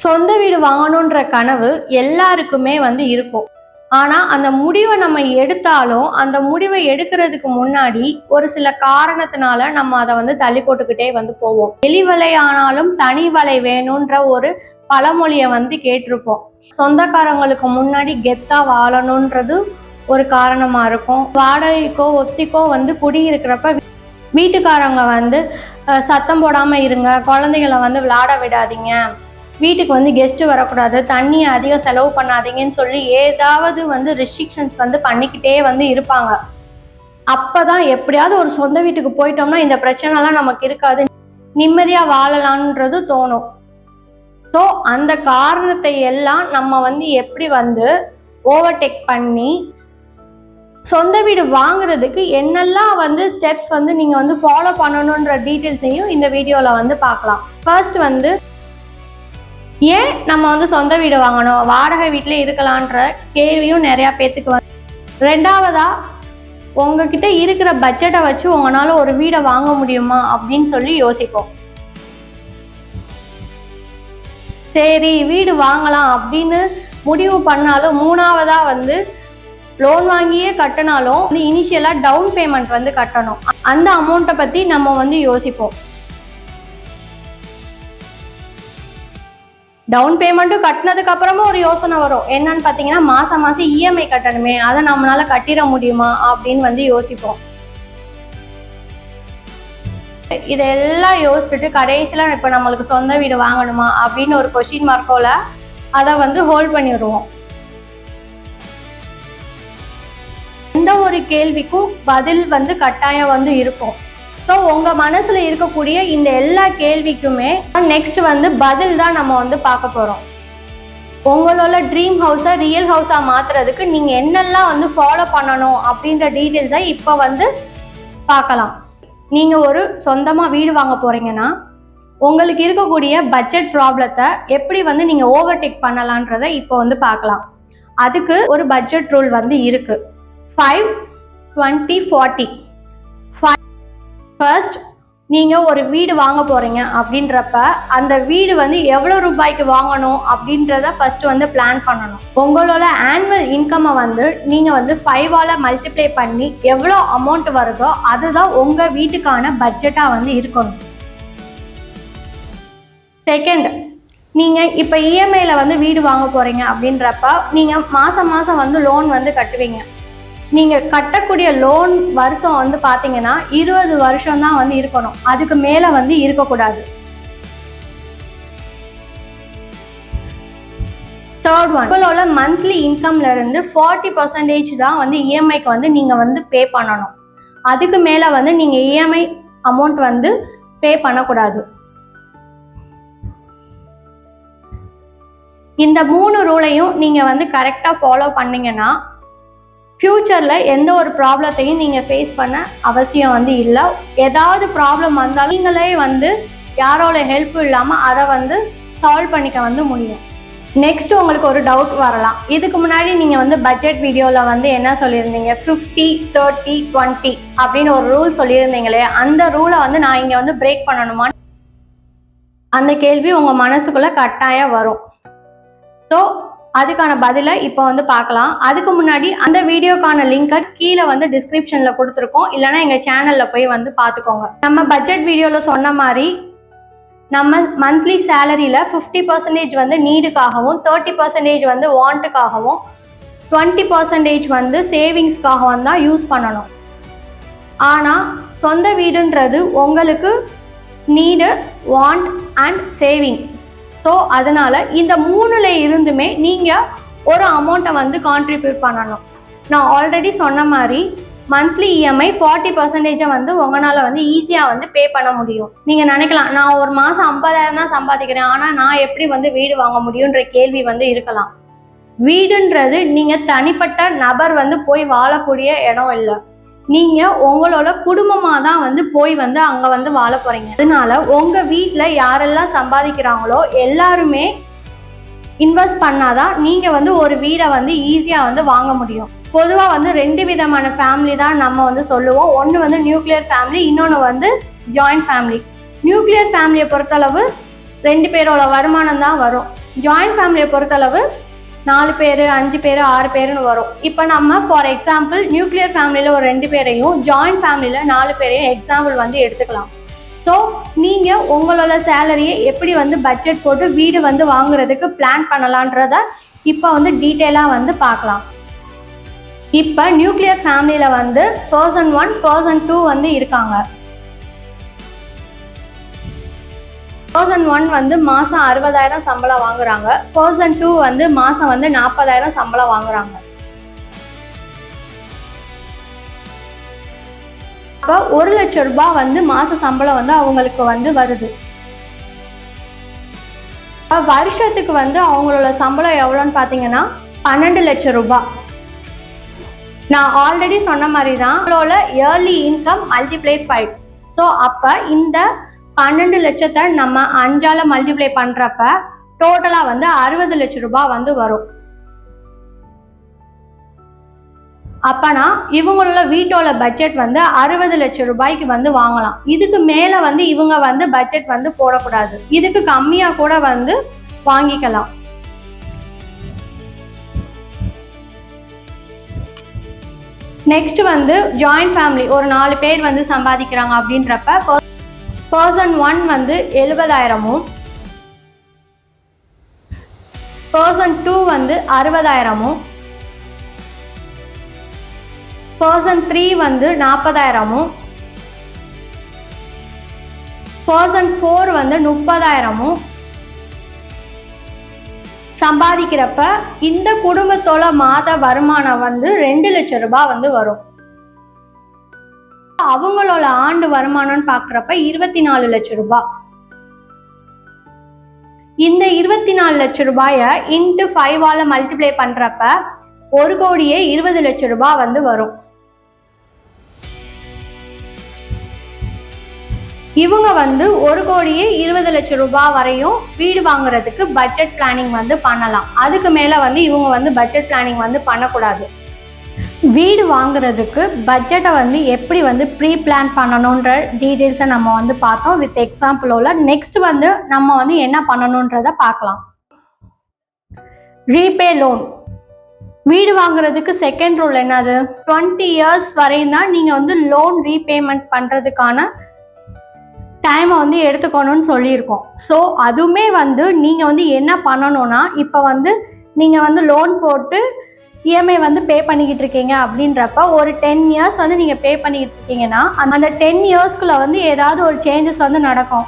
சொந்த வீடு வாங்கணுன்ற கனவு எல்லாருக்குமே வந்து இருக்கும். ஆனால் அந்த முடிவை நம்ம எடுத்தாலும் அந்த முடிவை எடுக்கிறதுக்கு முன்னாடி ஒரு சில காரணத்தினால நம்ம அதை வந்து தள்ளி போட்டுக்கிட்டே வந்து போவோம். வெளிவலை ஆனாலும் தனி வலை வேணுன்ற ஒரு பழமொழியை வந்து கேட்டிருப்போம். சொந்தக்காரங்களுக்கு முன்னாடி கெத்தா வாழணுன்றது ஒரு காரணமாக இருக்கும். வாடகைக்கோ ஒத்திக்கோ வந்து குடியிருக்கிறப்ப வீட்டுக்காரங்க வந்து சத்தம் போடாமல் இருங்க குழந்தைகளை வந்து விளையாட விடாதீங்க வீட்டுக்கு வந்து கெஸ்ட்டு வரக்கூடாது தண்ணியை அதிகம் செலவு பண்ணாதீங்கன்னு சொல்லி ஏதாவது வந்து ரெஸ்ட்ரிக்ஷன்ஸ் வந்து பண்ணிக்கிட்டே வந்து இருப்பாங்க. அப்போதான் எப்படியாவது ஒரு சொந்த வீட்டுக்கு போயிட்டோம்னா இந்த பிரச்சனைலாம் நமக்கு இருக்காது. நிம்மதியாக வாழலான்றது தோணும். ஸோ அந்த காரணத்தை எல்லாம் நம்ம வந்து எப்படி வந்து ஓவர்டேக் பண்ணி சொந்த வீடு வாங்குறதுக்கு என்னெல்லாம் வந்து ஸ்டெப்ஸ் வந்து நீங்கள் வந்து ஃபாலோ பண்ணணுன்ற டீட்டெயில்ஸையும் இந்த வீடியோவில் வந்து பார்க்கலாம். ஃபர்ஸ்ட் வந்து ஏன் நம்ம வந்து சொந்த வீடு வாங்கணும்? வாடகை வீட்டில் இருக்கலான்ற கேள்வியும் நிறையா பேத்துக்கு வந்து ரெண்டாவதாக உங்ககிட்ட இருக்கிற பட்ஜெட்டை வச்சு உங்களால் ஒரு வீடை வாங்க முடியுமா அப்படின்னு சொல்லி யோசிப்போம். சரி வீடு வாங்கலாம் அப்படின்னு முடிவு பண்ணாலும் மூணாவதாக வந்து லோன் வாங்கியே கட்டினாலும் இனிஷியலாக டவுன் பேமெண்ட் வந்து கட்டணும். அந்த அமௌண்ட்டை பற்றி நம்ம வந்து யோசிப்போம். டவுன் பேமெண்ட்டும் கட்டினதுக்கு அப்புறமும் ஒரு யோசனை வரும். என்னன்னு பார்த்தீங்கன்னா மாசம் மாசம் இஎம்ஐ கட்டணுமே அதை நம்மளால கட்டிட முடியுமா அப்படின்னு வந்து யோசிப்போம். இதெல்லாம் யோசிச்சுட்டு கடைசியில் இப்போ நம்மளுக்கு சொந்த வீடு வாங்கணுமா அப்படின்னு ஒரு கொஷின் மார்க்கோல அதை வந்து ஹோல்ட் பண்ணிடுவோம். எந்த ஒரு கேள்விக்கும் பதில் வந்து கட்டாயம் வந்து இருக்கும். ஸோ உங்கள் மனசில் இருக்கக்கூடிய இந்த எல்லா கேள்விக்குமே நெக்ஸ்ட் வந்து பதில் தான் நம்ம வந்து பார்க்க போகிறோம் உங்களோட ட்ரீம் ஹவுஸை ரியல் ஹவுஸாக மாற்றுறதுக்கு நீங்கள் என்னெல்லாம் வந்து ஃபாலோ பண்ணணும் அப்படின்ற டீட்டெயில்ஸை இப்போ வந்து பார்க்கலாம். நீங்கள் ஒரு சொந்தமாக வீடு வாங்க போகிறீங்கன்னா உங்களுக்கு இருக்கக்கூடிய பட்ஜெட் ப்ராப்ளத்தை எப்படி வந்து நீங்கள் ஓவர்டேக் பண்ணலான்றதை இப்போ வந்து பார்க்கலாம். அதுக்கு ஒரு பட்ஜெட் ரூல் வந்து இருக்கு. ஃபைவ் டுவெண்ட்டி ஃபார்ட்டி ஃபர்ஸ்ட் நீங்கள் ஒரு வீடு வாங்க போகிறீங்க அப்படின்றப்ப அந்த வீடு வந்து எவ்வளோ ரூபாய்க்கு வாங்கணும் அப்படின்றத ஃபஸ்ட்டு வந்து பிளான் பண்ணணும். உங்களோட ஆனுவல் இன்கம்மை வந்து நீங்கள் வந்து ஃபைவால் மல்டிப்ளை பண்ணி எவ்வளோ அமௌண்ட் வருதோ அதுதான் உங்கள் வீட்டுக்கான பட்ஜெட்டாக வந்து இருக்கணும். செகண்ட் நீங்கள் இப்போ இஎம்ஐயில் வந்து வீடு வாங்க போகிறீங்க அப்படின்றப்ப நீங்கள் மாதம் மாதம் வந்து லோன் வந்து கட்டுவீங்க. நீங்கள் கட்டக்கூடிய லோன் வருஷம் வந்து பார்த்தீங்கன்னா இருபது வருஷம் தான் வந்து இருக்கணும். அதுக்கு மேலே வந்து இருக்கக்கூடாது. தேர்ட் ஒன் உங்களோட மந்த்லி இன்கம்ல இருந்து ஃபார்ட்டி பர்சன்டேஜ் தான் வந்து இஎம்ஐக்கு வந்து நீங்கள் வந்து பே பண்ணணும். அதுக்கு மேலே வந்து நீங்கள் இஎம்ஐ அமௌண்ட் வந்து பே பண்ணக்கூடாது. இந்த மூணு ரூலையும் நீங்கள் வந்து கரெக்டாக ஃபாலோ பண்ணீங்கன்னா ஃப்யூச்சரில் எந்த ஒரு ப்ராப்ளத்தையும் நீங்கள் ஃபேஸ் பண்ண அவசியம் வந்து இல்லை. ஏதாவது ப்ராப்ளம் வந்தாலும் நீங்களே வந்து யாரோட ஹெல்ப் இல்லாமல் அதை வந்து சால்வ் பண்ணிக்க வந்து முடியும். நெக்ஸ்ட் உங்களுக்கு ஒரு டவுட் வரலாம். இதுக்கு முன்னாடி நீங்கள் வந்து பட்ஜெட் வீடியோவில் வந்து என்ன சொல்லியிருந்தீங்க? ஃபிஃப்டி தேர்ட்டி டுவெண்ட்டி அப்படின்னு ஒரு ரூல் சொல்லியிருந்தீங்களே அந்த ரூலை வந்து நான் இங்கே வந்து பிரேக் பண்ணணுமா? அந்த கேள்வி உங்கள் மனசுக்குள்ளே கட்டாயம் வரும். ஸோ அதுக்கான பதிலை இப்போ வந்து பார்க்கலாம். அதுக்கு முன்னாடி அந்த வீடியோக்கான லிங்கை கீழே வந்து டிஸ்கிரிப்ஷனில் கொடுத்துருக்கோம். இல்லைனா எங்கள் சேனலில் போய் வந்து பார்த்துக்கோங்க. நம்ம பட்ஜெட் வீடியோவில் சொன்ன மாதிரி நம்ம மந்த்லி சேலரியில் ஃபிஃப்டி பர்சன்டேஜ் வந்து நீடுக்காகவும் தேர்ட்டி பர்சன்டேஜ் வந்து வாண்ட்டுக்காகவும் டுவெண்ட்டி பர்சன்டேஜ் வந்து சேவிங்ஸ்க்காகவும் தான் யூஸ் பண்ணணும். ஆனால் சொந்த வீடுன்றது உங்களுக்கு need want and saving so அதனால இந்த மூணுல இருந்துமே நீங்கள் ஒரு அமௌண்ட்டை வந்து கான்ட்ரிபியூட் பண்ணணும். நான் ஆல்ரெடி சொன்ன மாதிரி மந்த்லி இஎம்ஐ ஃபார்ட்டி பர்சன்டேஜை வந்து உங்களால் வந்து ஈஸியாக வந்து பே பண்ண முடியும். நீங்கள் நினைக்கலாம் நான் ஒரு மாதம் ஐம்பதாயிரம் தான் சம்பாதிக்கிறேன். ஆனால் நான் எப்படி வந்து வீடு வாங்க முடியுன்ற கேள்வி வந்து இருக்கலாம். வீடுன்றது நீங்கள் தனிப்பட்ட நபர் வந்து போய் வாழக்கூடிய இடம் இல்லை. நீங்க உங்களோட குடும்பமா தான் வந்து போய் வந்து அங்க வந்து வாழ போறீங்க. அதனால உங்க வீட்டில் யாரெல்லாம் சம்பாதிக்கிறாங்களோ எல்லாருமே இன்வெஸ்ட் பண்ணாதான் நீங்க வந்து ஒரு வீடை வந்து ஈஸியா வந்து வாங்க முடியும். பொதுவா வந்து ரெண்டு விதமான ஃபேமிலி தான் நம்ம வந்து சொல்லுவோம். ஒன்று வந்து நியூக்ளியர் ஃபேமிலி இன்னொன்று வந்து ஜாயிண்ட் ஃபேமிலி நியூக்ளியர் ஃபேமிலியை பொறுத்தளவு ரெண்டு பேரோட வருமானம் தான் வரும். ஜாயிண்ட் ஃபேமிலியை பொறுத்தளவு நாலு பேர் அஞ்சு பேர் ஆறு பேருன்னு வரும். இப்போ நம்ம ஃபார் எக்ஸாம்பிள் நியூக்ளியர் ஃபேமிலியில் ஒரு ரெண்டு பேரையும் ஜாயிண்ட் ஃபேமிலியில் நாலு பேரையும் எக்ஸாம்பிள் வந்து எடுத்துக்கலாம். ஸோ நீங்கள் உங்களோட சேலரியை எப்படி வந்து பட்ஜெட் போட்டு வீடு வந்து வாங்குறதுக்கு பிளான் பண்ணலான்றத இப்போ வந்து டீட்டெயிலாக வந்து பார்க்கலாம். இப்போ நியூக்ளியர் ஃபேமிலியில் வந்து பர்சன் ஒன் பர்சன் டூ வந்து இருக்காங்க. பர்சன் ஒன் வந்து மாதம் அறுபதாயிரம் சம்பளம் வாங்குறாங்க. பர்சன் டூ வந்து மாதம் வந்து நாற்பதாயிரம் சம்பளம் வாங்குறாங்க. அப்போ ஒரு லட்சம் ரூபாய் வந்து மாச சம்பளம் வந்து அவங்களுக்கு வந்து வருது. வருஷத்துக்கு வந்து அவங்களோட சம்பளம் எவ்வளோன்னு பார்த்தீங்கன்னா பன்னெண்டு லட்சம் ரூபாய். நான் ஆல்ரெடி சொன்ன மாதிரி தான் அவங்களோட yearly income multiply five so அப்போ இந்த பன்னெண்டு லட்சத்தை நம்ம அஞ்சால மல்டிப்ளை பண்ணுறப்ப டோட்டலாக வந்து அறுபது லட்சம் ரூபாய் வந்து வரும். அப்பனா இவங்களோட வீட்டோட பட்ஜெட் வந்து அறுபது லட்சம் ரூபாய்க்கு வந்து வாங்கலாம். இதுக்கு மேலே வந்து இவங்க வந்து பட்ஜெட் வந்து போடக்கூடாது. இதுக்கு கம்மியாக கூட வந்து வாங்கிக்கலாம். நெக்ஸ்ட் வந்து ஜாயிண்ட் ஃபேமிலி ஒரு நாலு பேர் வந்து சம்பாதிக்கிறாங்க அப்படின்றப்ப பர்சன் ஒன் வந்து எழுபதாயிரமும். பர்சன் டூ வந்து அறுபதாயிரமும். பர்சன் த்ரீ வந்து நாற்பதாயிரமும் பர்சன் ஃபோர் வந்து முப்பதாயிரமும். சம்பாதிக்கிறப்ப இந்த குடும்பத்தோட மாத வருமானம் வந்து ரெண்டு லட்சம் ரூபாய் வந்து வரும். அவங்களோட ஆண்டு வருமானம்னு பார்க்குறப்ப இருபத்தி நாலு லட்சம் ரூபாய் இந்த இருபத்தி நாலு லட்சம் ரூபாயை இன்ட்டு ஃபைவால மல்டிப்ளை பண்றப்ப ஒரு கோடியே இருபது லட்சம் ரூபாய் வந்து வரும். இவங்க வந்து ஒரு கோடியே இருபது லட்சம் ரூபாய் வரையும் வீடு வாங்குறதுக்கு பட்ஜெட் பிளானிங் வந்து பண்ணலாம். அதுக்கு மேல வந்து இவங்க வந்து பட்ஜெட் பிளானிங் வந்து பண்ணக்கூடாது. வீடு வாங்குறதுக்கு பட்ஜெட்டை வந்து எப்படி வந்து ப்ரீ பிளான் பண்ணணுன்ற டீட்டெயில்ஸை நம்ம வந்து பார்த்தோம் வித் எக்ஸாம்பிளோட நெக்ஸ்ட் வந்து நம்ம வந்து என்ன பண்ணணுன்றத பார்க்கலாம். ரீபே லோன் வீடு வாங்குறதுக்கு செகண்ட் ரூல் என்னது? டுவெண்ட்டி இயர்ஸ் வரையும் தான் நீங்கள் வந்து லோன் ரீபேமெண்ட் பண்ணுறதுக்கான டைமை வந்து எடுத்துக்கணும்னு சொல்லியிருக்கோம். ஸோ அதுவுமே வந்து நீங்கள் வந்து என்ன பண்ணணும்னா இப்போ வந்து நீங்கள் வந்து லோன் போட்டு இஎம்ஐ வந்து பே பண்ணிக்கிட்டு இருக்கீங்க அப்படின்றப்ப ஒரு டென் இயர்ஸ் வந்து நீங்கள் பே பண்ணிக்கிட்டு இருக்கீங்கன்னா அந்த டென் இயர்ஸ்க்குள்ள வந்து ஏதாவது ஒரு சேஞ்சஸ் வந்து நடக்கும்.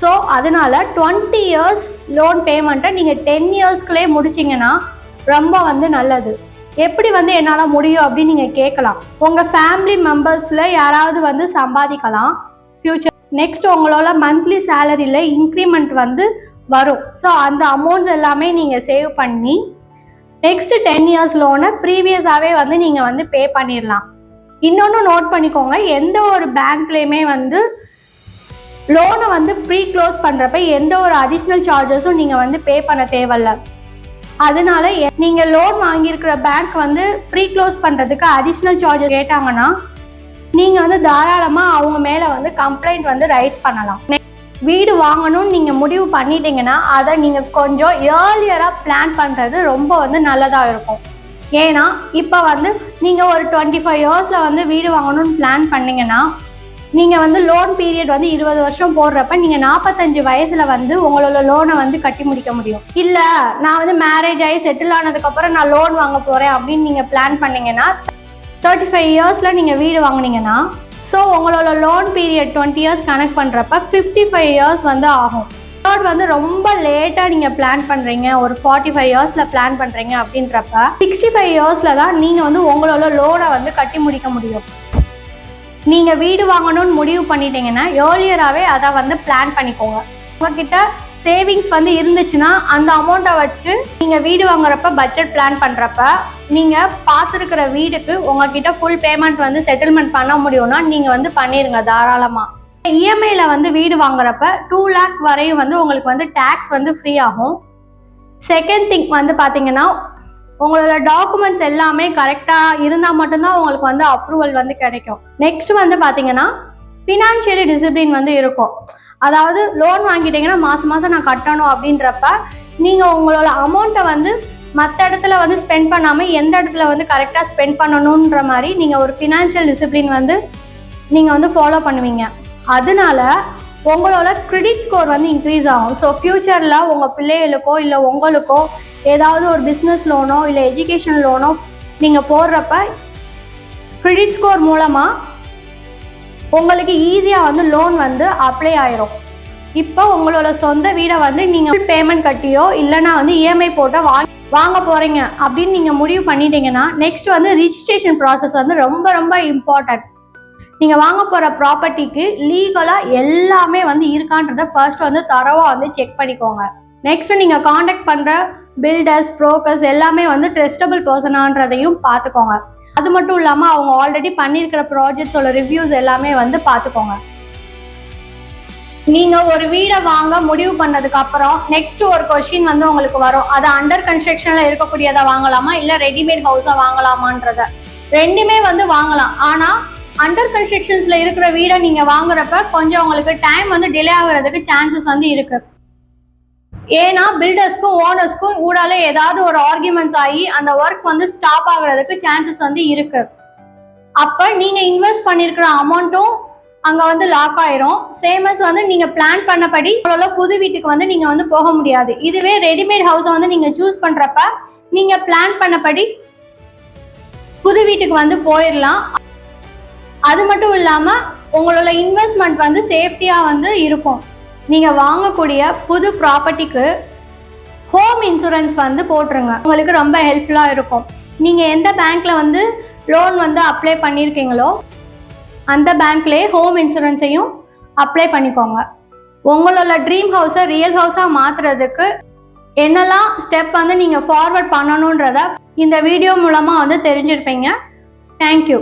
ஸோ அதனால டுவெண்ட்டி இயர்ஸ் லோன் பேமெண்ட்டை நீங்கள் டென் இயர்ஸ்க்குள்ளே முடிச்சிங்கன்னா ரொம்ப வந்து நல்லது. எப்படி வந்து என்னால் முடியும் அப்படின்னு நீங்கள் கேட்கலாம். உங்கள் ஃபேமிலி மெம்பர்ஸில் யாராவது வந்து சம்பாதிக்கலாம். ஃப்யூச்சர் நெக்ஸ்ட் உங்களோட மந்த்லி சேலரியில் இன்க்ரிமெண்ட் வந்து வரும். ஸோ அந்த அமௌண்ட்ஸ் எல்லாமே நீங்கள் சேவ் பண்ணி நெக்ஸ்ட் டென் இயர்ஸ் லோனை ப்ரீவியஸாகவே வந்து நீங்கள் வந்து பே பண்ணிடலாம் இன்னொன்று நோட் பண்ணிக்கோங்க எந்த ஒரு பேங்க்லேயுமே வந்து லோனை வந்து ப்ரீ க்ளோஸ் பண்ணுறப்ப எந்த ஒரு அடிஷ்னல் சார்ஜஸும் நீங்கள் வந்து பே பண்ண தேவையில்ல. அதனால எ- லோன் வாங்கியிருக்கிற பேங்க் வந்து ப்ரீ க்ளோஸ் பண்ணுறதுக்கு அடிஷ்னல் சார்ஜஸ் கேட்டாங்கன்னா நீங்கள் வந்து தாராளமாக அவங்க மேலே வந்து கம்ப்ளைண்ட் வந்து ரைட் பண்ணலாம். வீடு வாங்கணும்னு நீங்கள் முடிவு பண்ணிட்டீங்கன்னா அதை நீங்கள் கொஞ்சம் ஏர்லியராக பிளான் பண்ணுறது ரொம்ப வந்து நல்லதாக இருக்கும். ஏன்னா இப்போ வந்து நீங்கள் ஒரு டுவெண்ட்டி ஃபைவ் இயர்ஸில் வந்து வீடு வாங்கணும்னு பிளான் பண்ணிங்கன்னா நீங்கள் வந்து லோன் பீரியட் வந்து இருபது வருஷம் போடுறப்ப நீங்கள் நாற்பத்தஞ்சு வயசில் வந்து உங்களோட லோனை வந்து கட்டி முடிக்க முடியும். இல்லை நான் வந்து மேரேஜ் ஆகி செட்டில் ஆனதுக்கப்புறம் நான் லோன் வாங்க போகிறேன் அப்படின்னு நீங்கள் பிளான் பண்ணீங்கன்னா தேர்ட்டி ஃபைவ் இயர்ஸில் நீங்கள் வீடு வாங்குனீங்கன்னா ஸோ உங்களோட loan period twenty years connect பண்ணுறப்ப ஃபிஃப்டி ஃபைவ் இயர்ஸ் வந்து ஆகும். தேர்ட் வந்து ரொம்ப லேட்டாக நீங்கள் பிளான் பண்ணுறீங்க ஒரு ஃபார்ட்டி ஃபைவ் இயர்ஸில் பிளான் பண்ணுறீங்க அப்படின்றப்ப சிக்ஸ்டி ஃபைவ் இயர்ஸில் தான் நீங்கள் வந்து உங்களோட லோனை வந்து கட்டி முடிக்க முடியும். நீங்கள் வீடு வாங்கணும்னு முடிவு பண்ணிட்டீங்கன்னா ஏர்லியராகவே அதை வந்து பிளான் பண்ணிக்கோங்க. உங்ககிட்ட சேவிங்ஸ் வந்து இருந்துச்சுன்னா அந்த அமௌண்ட்டை வச்சு நீங்கள் வீடு வாங்குறப்ப பட்ஜெட் பிளான் பண்ணுறப்ப நீங்கள் பார்த்துருக்கிற வீடுக்கு உங்ககிட்ட ஃபுல் பேமெண்ட் வந்து செட்டில்மெண்ட் பண்ண முடியும்னா நீங்கள் வந்து பண்ணிடுங்க தாராளமாக இஎம்ஐயில் வந்து வீடு வாங்குறப்ப டூ லேக் வரையும் வந்து உங்களுக்கு வந்து டேக்ஸ் வந்து ஃப்ரீ ஆகும். செகண்ட் திங் வந்து பார்த்தீங்கன்னா உங்களோட டாக்குமெண்ட்ஸ் எல்லாமே கரெக்டாக இருந்தால் மட்டும்தான் உங்களுக்கு வந்து அப்ரூவல் வந்து கிடைக்கும். நெக்ஸ்ட் வந்து பார்த்தீங்கன்னா ஃபினான்ஷியலி டிசிப்ளின் வந்து இருக்கும். அதாவது லோன் வாங்கிட்டீங்கன்னா மாதம் மாதம் நான் கட்டணும் அப்படின்றப்ப நீங்கள் உங்களோட அமௌண்ட்டை வந்து மற்ற இடத்துல வந்து ஸ்பெண்ட் பண்ணாமல் எந்த இடத்துல வந்து கரெக்டாக ஸ்பெண்ட் பண்ணணுன்ற மாதிரி நீங்கள் ஒரு ஃபினான்ஷியல் டிசிப்ளின் வந்து நீங்கள் வந்து ஃபாலோ பண்ணுவீங்க. அதனால உங்களோட கிரெடிட் ஸ்கோர் வந்து இன்க்ரீஸ் ஆகும். ஸோ ஃப்யூச்சரில் உங்கள் பிள்ளைகளுக்கோ இல்லை உங்களுக்கோ ஏதாவது ஒரு பிஸ்னஸ் லோனோ இல்லை எஜுகேஷன் லோனோ நீங்கள் போடுறப்ப கிரெடிட் ஸ்கோர் மூலமாக உங்களுக்கு ஈஸியாக வந்து லோன் வந்து அப்ளை ஆயிரும். இப்போ உங்களோட சொந்த வீடை வந்து நீங்கள் பேமெண்ட் கட்டியோ இல்லைன்னா வந்து இஎம்ஐ போட்டோ வாங்க வாங்க போகிறீங்க அப்படின்னு நீங்கள் முடிவு பண்ணிட்டீங்கன்னா நெக்ஸ்ட் வந்து ரிஜிஸ்ட்ரேஷன் ப்ராசஸ் வந்து ரொம்ப ரொம்ப இம்பார்ட்டன்ட் நீங்கள் வாங்க போகிற ப்ராப்பர்ட்டிக்கு லீகலாக எல்லாமே வந்து இருக்கான்றத ஃபர்ஸ்ட் வந்து தரவாக வந்து செக் பண்ணிக்கோங்க. நெக்ஸ்ட் நீங்கள் காண்டாக்ட் பண்ணுற பில்டர்ஸ் ப்ரோக்கர்ஸ் எல்லாமே வந்து ட்ரெஸ்டபிள் பர்சனான்றதையும் பார்த்துக்கோங்க. அது மட்டும் இல்லாமல் அவங்க ஆல்ரெடி பண்ணியிருக்கிற ப்ராஜெக்ட்ஸோட ரிவ்யூஸ் எல்லாமே வந்து பார்த்துக்கோங்க நீங்க ஒரு வீடை வாங்க முடிவு பண்ணதுக்கு அப்புறம் நெக்ஸ்ட் ஒரு கொஸ்டின் வந்து உங்களுக்கு வரும். அது அண்டர் கன்ஸ்ட்ரக்ஷன்ல இருக்கக்கூடியதை வாங்கலாமா? இல்ல ரெடிமேட் ஹவுஸா வாங்கலாமான்றத. ரெண்டுமே வந்து வாங்கலாம். ஆனா அண்டர் கன்ஸ்ட்ரக்ஷன்ஸ்ல இருக்கிற வீடை நீங்க வாங்குறப்ப கொஞ்சம் உங்களுக்கு டைம் வந்து டிலே ஆகுறதுக்கு சான்சஸ் வந்து இருக்கு. ஏன்னா பில்டர்ஸ்க்கும் ஓனர்ஸ்க்கும் ஊடால ஏதாவது ஒரு ஆர்குமெண்ட்ஸ் ஆகி அந்த ஒர்க் வந்து ஸ்டாப் ஆகுறதுக்கு சான்சஸ் வந்து இருக்கு. அப்ப நீங்க இன்வெஸ்ட் பண்ணிருக்கிற அமௌண்ட்டும் அங்க வந்து லாக் ஆயிரும். சேமஸ் வந்து நீங்க பிளான் பண்ணபடி உங்களோட புது வீட்டுக்கு வந்து நீங்க வந்து போக முடியாது. இதுவே ரெடிமேட் ஹவுஸை வந்து நீங்க சூஸ் பண்றப்ப நீங்க பிளான் பண்ணபடி புது வீட்டுக்கு வந்து போயிடலாம் அது மட்டும் இல்லாம உங்களோட இன்வெஸ்ட்மெண்ட் வந்து சேஃப்டியா வந்து இருக்கும். நீங்கள் வாங்கக்கூடிய புது ப்ராப்பர்ட்டிக்கு ஹோம் இன்சூரன்ஸ் வந்து போட்டுருங்க. உங்களுக்கு ரொம்ப ஹெல்ப்ஃபுல்லாக இருக்கும். நீங்கள் எந்த பேங்க்கில் வந்து லோன் வந்து அப்ளை பண்ணியிருக்கீங்களோ அந்த பேங்க்லேயே ஹோம் இன்சூரன்ஸையும் அப்ளை பண்ணிக்கோங்க. உங்களோட ட்ரீம் ஹவுஸை ரியல் ஹவுஸாக மாற்றுறதுக்கு என்னெல்லாம் ஸ்டெப் வந்து நீங்கள் ஃபார்வர்ட் பண்ணணுன்றத இந்த வீடியோ மூலமாக வந்து தெரிஞ்சிருப்பீங்க. தேங்க்யூ